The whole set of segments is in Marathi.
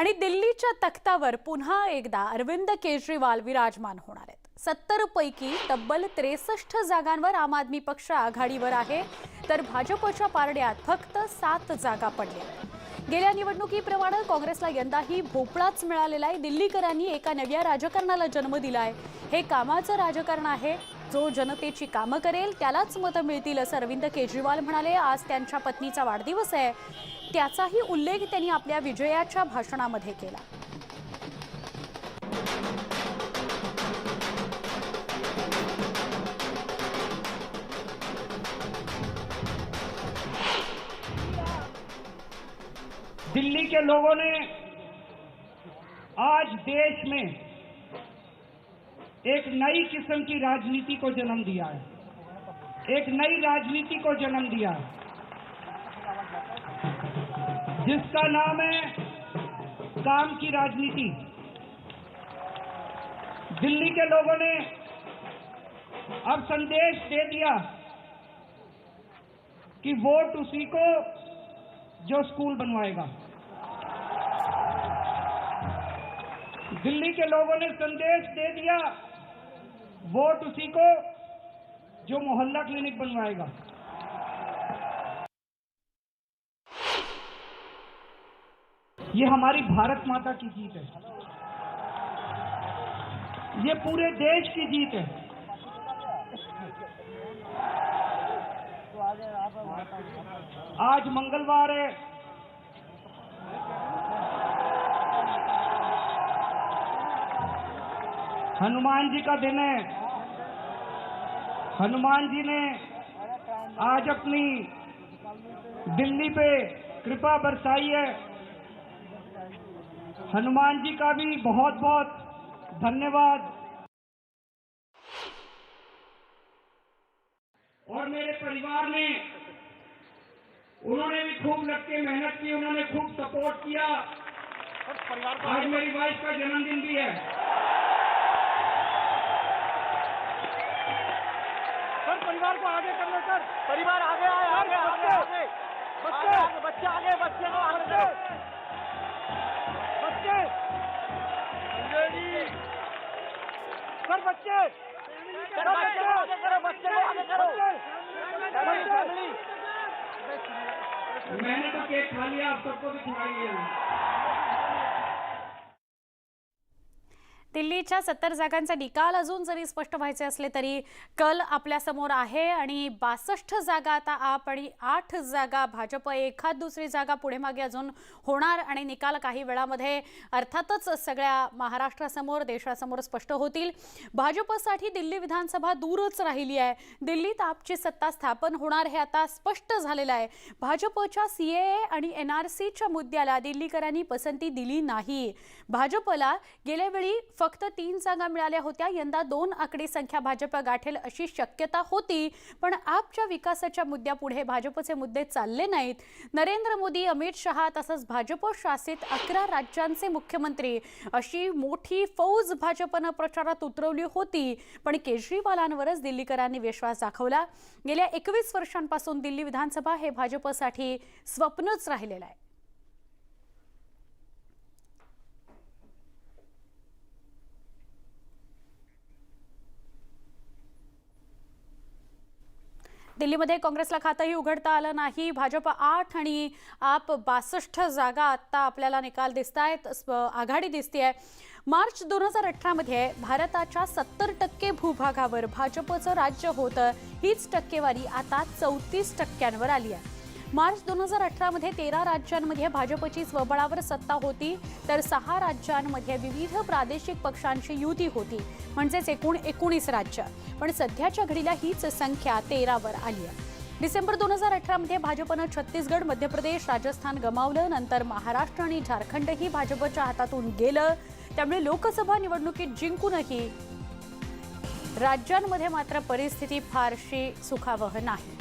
आणि दिल्लीच्या तख्तावर पुन्हा एकदा अरविंद केजरीवाल विराजमान होणार आहेत. सत्तर पैकी तब्बल त्रेसष्ट जागांवर आम आदमी पक्ष आघाडीवर आहे. तर भाजपच्या पारड्यात फक्त सात जागा पडल्या. गेल्या निवडणुकीप्रमाणे काँग्रेसला यंदाही भोपळाच मिळालेला आहे. दिल्लीकरांनी एका नव्या राजकारणाला जन्म दिला आहे. हे कामाचं राजकारण आहे. जो जनतेची कामं करेल त्यालाच मतं मिळतील असं अरविंद केजरीवाल म्हणाले. आज त्यांच्या पत्नीचा वाढदिवस आहे. त्याचाही उल्लेख त्यांनी आपल्या विजयाच्या भाषणामध्ये केला. दिल्ली के लोगों ने आज देश में एक नई किस्म की राजनीति को जन्म दिया है। एक नई राजनीति को जन्म दिया है। जिसका नाम है काम की राजनीति। दिल्ली के लोगों ने अब संदेश दे दिया कि वोट उसी को जो स्कूल बनवाएगा। दिल्ली के लोगों ने संदेश दे दिया, वोट उसी को जो मोहल्ला क्लिनिक बनवाएगा। ये हमारी भारत माता की जीत है। ये पूरे देश की जीत है। आज मंगलवार है। हनुमान जी का दिन है। हनुमान जी ने आज अपनी दिल्ली पे कृपा बरसाई है। हनुमान जी का भी बहुत बहुत धन्यवाद। और मेरे परिवार ने उन्होंने भी खूब लग के मेहनत की उन्होंने खूब सपोर्ट किया। आज मेरी वाइफ का जन्मदिन भी है। सर परिवार को आगे कर लो सर परिवार आगे आए आगे आगे आगे। बच्चे। बच्चे आगे बच्चे को आगे करो बच्चे। सर बच्चे। सर बच्चे को आगे करो बच्चे आगे करो। फैमिली मैंने तो केक खा लिया आप सबको भी खिलाइए। दिल्लीच्या सत्तर जागांचा निकाल अजून जरी स्पष्ट व्हायचे असले तरी कल आपल्यासमोर आहे आणि बासष्ट जागा आता आप आणि आठ जागा भाजप एखाद दुसरी जागा पुढे मागे अजून होणार आणि निकाल काही वेळामध्ये अर्थातच सगळ्या महाराष्ट्रासमोर देशासमोर स्पष्ट होतील. भाजपसाठी दिल्ली विधानसभा दूरच राहिली आहे. दिल्लीत आपची सत्ता स्थापन होणार हे आता स्पष्ट झालेलं आहे. भाजपच्या सी आणि एन आर सीच्या मुद्द्याला दिल्लीकरांनी पसंती दिली नाही. भाजपला गेल्या वेळी फक्त फक्त तीन जागा मिळाल्या होत्या. यंदा दोन आकडी संख्या भाजप गाठेल अशी शक्यता होती. पण आपच्या विकासाच्या मुद्द्यापुढे भाजपचे मुद्दे चालले नाहीत. नरेंद्र मोदी अमित शहा तसंच भाजप शासित अकरा राज्यांचे मुख्यमंत्री अशी मोठी फौज भाजपनं प्रचारात उतरवली होती. पण केजरीवालांवरच दिल्लीकरांनी विश्वास दाखवला. गेल्या एकवीस वर्षांपासून दिल्ली विधानसभा हे भाजपसाठी स्वप्नच राहिलेलं आहे. दिल्लीमध्ये काँग्रेसला खातंही उघडता आलं नाही. भाजप आठ आणि आप बासष्ट जागा आत्ता आपल्याला निकाल दिसत आहेत आघाडी दिसते मार्च दोन हजार अठरामध्ये भारताच्या सत्तर टक्के भूभागावर भाजपचं राज्य होतं. हीच टक्केवारी आता चौतीस टक्क्यांवर आली आहे मार्च दोन हजार अठरामध्ये तेरा राज्यांमध्ये भाजपची स्वबळावर सत्ता होती तर सहा राज्यांमध्ये विविध प्रादेशिक पक्षांची युती होती म्हणजेच एकूण एकोणीस राज्य. पण सध्याच्या घडीला हीच संख्या तेरावर आली आहे. डिसेंबर दोन हजार अठरामध्ये भाजपनं छत्तीसगड मध्य प्रदेश राजस्थान गमावलं नंतर महाराष्ट्र आणि झारखंडही भाजपच्या हातातून गेलं. त्यामुळे लोकसभा निवडणुकीत जिंकूनही राज्यांमध्ये मात्र परिस्थिती फारशी सुखावह नाही.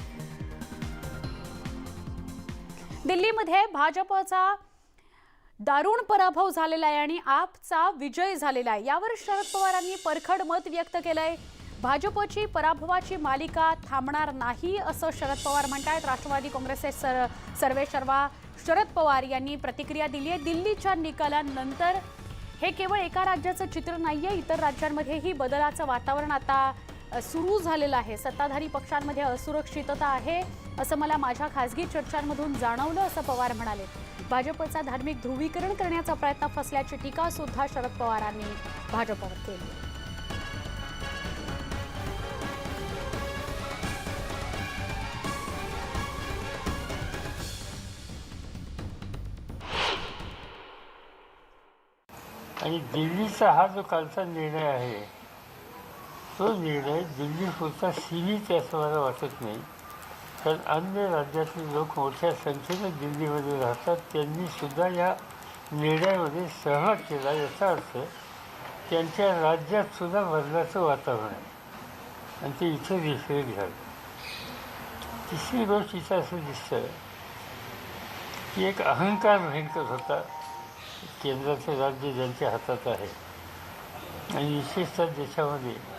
दिल्लीमध्ये भाजपचा दारुण पराभव झालेला आहे आणि आपचा विजय झालेला आहे. यावर शरद पवारांनी परखड मत व्यक्त केलंय. भाजपची पराभवाची मालिका थांबणार नाही असं शरद पवार म्हणतात राष्ट्रवादी काँग्रेसचे सर सर्वे शर्वा शरद पवार यांनी प्रतिक्रिया दिली आहे दिल्लीच्या निकालानंतर हे केवळ एका राज्याचं चित्र नाही आहे इतर राज्यांमध्येही बदलाचं वातावरण आता सुरू झालेलं आहे. सत्ताधारी पक्षांमध्ये असुरक्षितता आहे असं मला माझ्या खासगी चर्चांमधून जाणवलं असं पवार म्हणाले. भाजपचा धार्मिक ध्रुवीकरण करण्याचा प्रयत्न फसल्याची टीका सुद्धा शरद पवारांनी भाजपवर केली. आणि दिल्लीचा हा जो कालचा निर्णय आहे तो निर्णय दिल्लीपुरता सीमित आहे असं मला वाटत नाही. कारण अन्य राज्यातील लोक मोठ्या संख्येनं दिल्लीमध्ये राहतात. त्यांनीसुद्धा या निर्णयामध्ये सहभाग केला याचा अर्थ त्यांच्या राज्यातसुद्धा बदलाचं वातावरण आहे. आणि ते इथे रिफ्लेक्ट झालं. तिसरी गोष्ट इथं असं दिसतं की एक अहंकार भयंकर होता. केंद्राचं राज्य ज्यांच्या हातात आहे. आणि विशेषतः देशामध्ये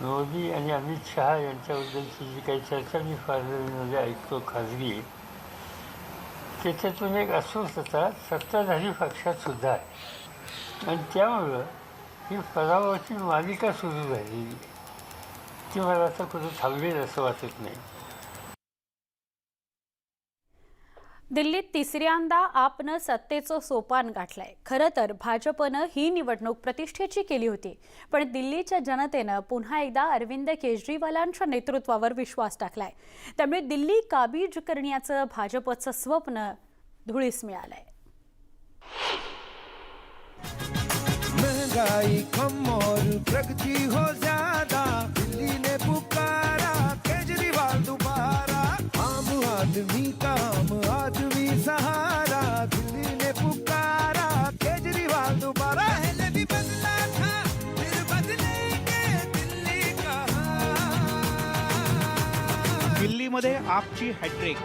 मोदी आणि अमित शहा यांच्याबद्दलची जी काही चर्चा मी फार्लमेंटमध्ये ऐकतो खाजगी. त्याच्यातून एक अस्वस्थता सत्ताधारी पक्षातसुद्धा आहे. आणि त्यामुळं ही पराभवाची मालिका सुरू झालेली ती मला आता कुठं थांबेल असं वाटत नाही. दिल्लीत तिसऱ्यांदा आपनं सत्तेचं सोपान गाठलंय. खरं तर भाजपनं ही निवडणूक प्रतिष्ठेची केली होती. पण दिल्लीच्या जनतेनं पुन्हा एकदा अरविंद केजरीवालांच्या नेतृत्वावर विश्वास टाकलाय. त्यामुळे दिल्ली काबीज करण्याचं भाजपचं स्वप्न धुळीस मिळालंय. महंगाई कम हो मध्ये आपची हॅट्रिक.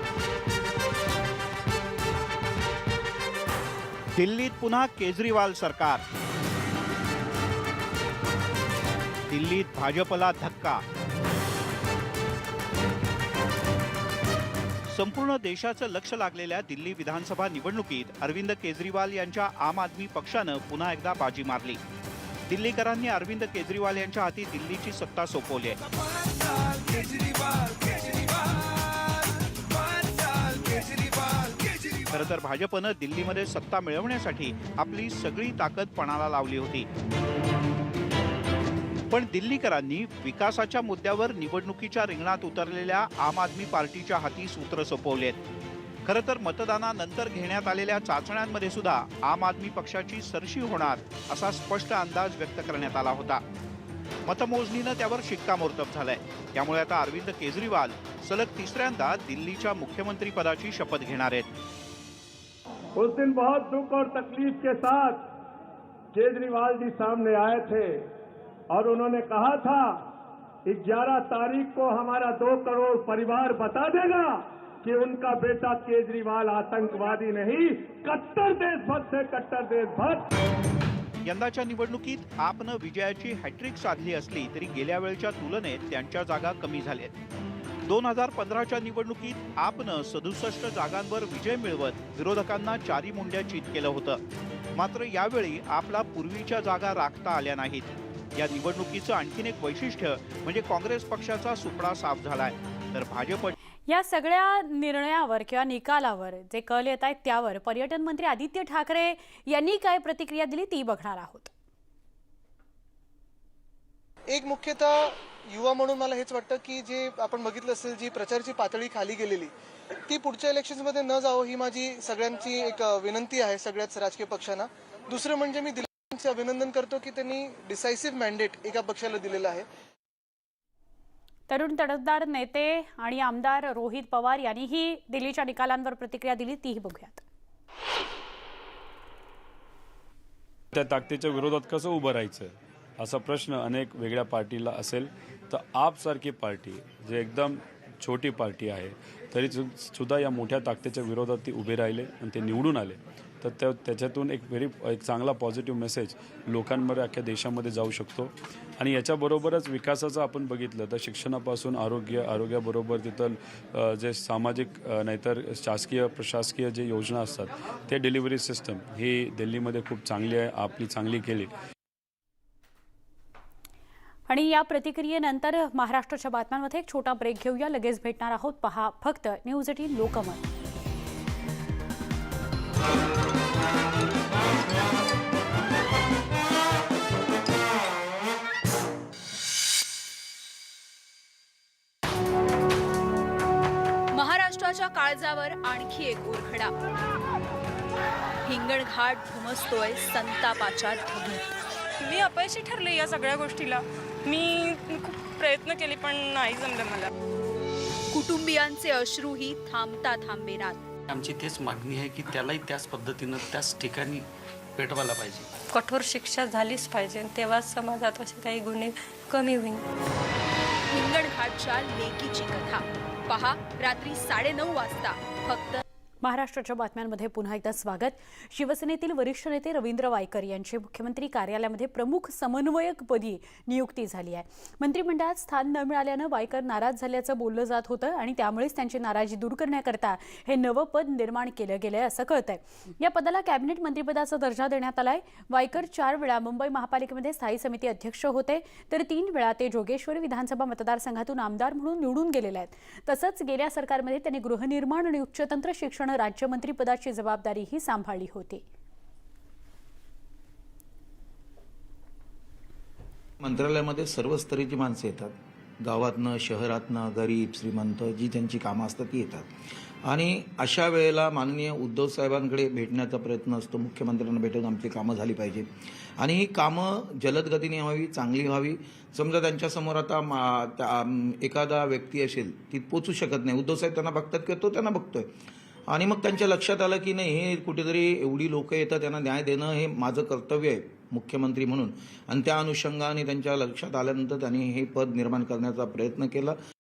दिल्लीत पुन्हा केजरीवाल सरकार. दिल्लीत भाजपला धक्का. संपूर्ण देशाचं लक्ष लागलेल्या दिल्ली विधानसभा निवडणुकीत अरविंद केजरीवाल यांच्या आम आदमी पक्षानं पुन्हा एकदा बाजी मारली. दिल्लीकरांनी अरविंद केजरीवाल यांच्या हाती दिल्लीची सत्ता सोपवली आहे. खरं तर भाजपनं दिल्लीमध्ये सत्ता मिळवण्यासाठी आपली सगळी ताकद पणाला लावली होती. पण दिल्लीकरांनी विकासाच्या मुद्द्यावर निवडणुकीच्या रिंगणात उतरलेल्या आम आदमी पार्टीच्या हाती सूत्र सोपवलेत. खरं तर मतदानानंतर घेण्यात आलेल्या चाचण्यांमध्ये सुद्धा आम आदमी पक्षाची सरशी होणार असा स्पष्ट अंदाज व्यक्त करण्यात आला होता. मतमोजणीनं त्यावर शिक्कामोर्तब झालंय. त्यामुळे आता अरविंद केजरीवाल सलग तिसऱ्यांदा दिल्लीच्या मुख्यमंत्रीपदाची शपथ घेणार आहेत. उस दिन बहुत दुख और तकलीफ के साथ केजरीवाल जी सामने आए थे और उन्होंने कहा था 11 तारीख को हमारा दो करोड़ परिवार बता देगा कि उनका बेटा केजरीवाल आतंकवादी नहीं कट्टर देशभक्त है कट्टर देशभक्त. यंदाच्या निवडणुकीत आपनं विजयाची हॅट्रिक साधली असली तरी गेल्या वेळच्या तुलनेत त्यांच्या जागा कमी झाल्या दोन हजार पंधराच्या निवडणुकीत आपनं सदुसष्ट जागांवर विजय मिळवत विरोधकांना चारी मुंड्या चित केलं होतं. मात्र यावेळी आपला पूर्वीच्या जागा राखता आल्या नाहीत. या निवडणुकीचं आणखीन एक वैशिष्ट्य म्हणजे काँग्रेस पक्षाचा सुपडा साफ झालाय. तर भाजप या सगळ्या निर्णयावर किंवा निकालावर जे कल येत आहेत त्यावर पर्यटन मंत्री आदित्य ठाकरे यांनी काय प्रतिक्रिया दिली ती बघणार आहोत. एक मुख्यतः युवा म्हणून मला हेच वाटतं की जे आपण बघितलं असेल जी प्रचाराची पातळी खाली गेलेली ती पुढच्या इलेक्शन्समध्ये न जावं ही माझी सगळ्यांची एक विनंती आहे सगळ्याच राजकीय पक्षांना. दुसरं म्हणजे मी दिल्लीचे अभिनंदन करतो की त्यांनी डिसायसिव्ह मॅन्डेट एका पक्षाला दिलेलं आहे. तरुण तडफदार नेते आणि आमदार रोहित पवार यांनीही दिल्लीच्या निकालांवर प्रतिक्रिया दिली तीही बघूयात. त्या ताकदीच्या विरोधात कसं उभं राहायचं? असा प्रश्न अनेक वेगळ्या पार्टीला असेल तर आपसारखी पार्टी जे एकदम छोटी पार्टी आहे तरी सुद्धा या मोठ्या ताकदीच्या विरोधात ते उभे राहिले आणि ते निवडून आले. तर त्या त्याच्यातून एक व्हेरी एक चांगला पॉझिटिव्ह मेसेज लोकांमध्ये अख्ख्या देशामध्ये जाऊ शकतो. आणि याच्याबरोबरच विकासाचं आपण बघितलं तर शिक्षणापासून आरोग्य आरोग्याबरोबर तिथं जे सामाजिक नाहीतर शासकीय प्रशासकीय जे योजना असतात ते डिलिव्हरी सिस्टम ही दिल्लीमध्ये खूप चांगली आहे आपली चांगली केली. आणि या प्रतिक्रियेनंतर महाराष्ट्राच्या बातम्यांमध्ये एक छोटा ब्रेक घेऊया. लगेच भेटणार आहोत. पहा फक्त न्यूज एटीन लोकमत. महाराष्ट्राच्या काळजावर आणखी एक उरखडा. हिंगणघाट धुमसतोय संतापाच्या ढगीत मी अपयशी ठरले या सगळ्या गोष्टीला. मी खूप प्रयत्न केले पण नाही जमलं मला. कुटुंबियांचे अश्रूही थांबता थांबेनात आमची तेच मागणी आहे की त्यालाही त्याच पद्धतीनं त्याच ठिकाणी पेटवायला पाहिजे. कठोर शिक्षा झालीच पाहिजे तेव्हाच समाजात असे काही गुन्हे कमी होईल. हिंगणघाटच्या लेकीची कथा. पहा रात्री साडेनऊ वाजता फक्त महाराष्ट्राच्या बातम्यांमध्ये पुन्हा एकदा स्वागत. शिवसेनेतील वरिष्ठ नेते रवींद्र वायकर यांची मुख्यमंत्री कार्यालयामध्ये प्रमुख समन्वयकपदी नियुक्ती झाली आहे. मंत्रिमंडळात स्थान न मिळाल्यानं वायकर नाराज झाल्याचं बोललं जात होतं आणि त्यामुळेच त्यांची नाराजी दूर करण्याकरता हे नवं पद निर्माण केलं गेलंय असं कळतंय. या पदाला कॅबिनेट मंत्रिपदाचा दर्जा देण्यात आलाय. वायकर चार वेळा मुंबई महापालिकेमध्ये स्थायी समिती अध्यक्ष होते. तर तीन वेळा ते जोगेश्वरी विधानसभा मतदारसंघातून आमदार म्हणून निवडून गेलेले आहेत. तसंच गेल्या सरकारमध्ये त्यांनी गृहनिर्माण आणि उच्चतंत्र शिक्षण राज्यमंत्रीपदाची जबाबदारीही सांभाळली होती. मंत्रालयामध्ये सर्व स्तरीची माणसं येतात. गावातनं शहरातनं गरीब श्रीमंत जी त्यांची कामं असतात ती येतात. आणि अशा वेळेला माननीय उद्धव साहेबांकडे भेटण्याचा प्रयत्न असतो. मुख्यमंत्र्यांना भेटून आमची कामं झाली पाहिजे. आणि ही कामं जलद गतीने व्हावी चांगली व्हावी. समजा त्यांच्यासमोर आता मा- एखादा व्यक्ती असेल ती पोचू शकत नाही. उद्धव साहेब त्यांना बघतात किंवा तो त्यांना बघतोय. आणि मग त्यांच्या लक्षात आलं की नाही हे कुठेतरी एवढी लोक येतात त्यांना न्याय देणं हे माझं कर्तव्य आहे मुख्यमंत्री म्हणून. आणि त्या अनुषंगाने त्यांच्या लक्षात आल्यानंतर त्यांनी हे पद निर्माण करण्याचा प्रयत्न केला.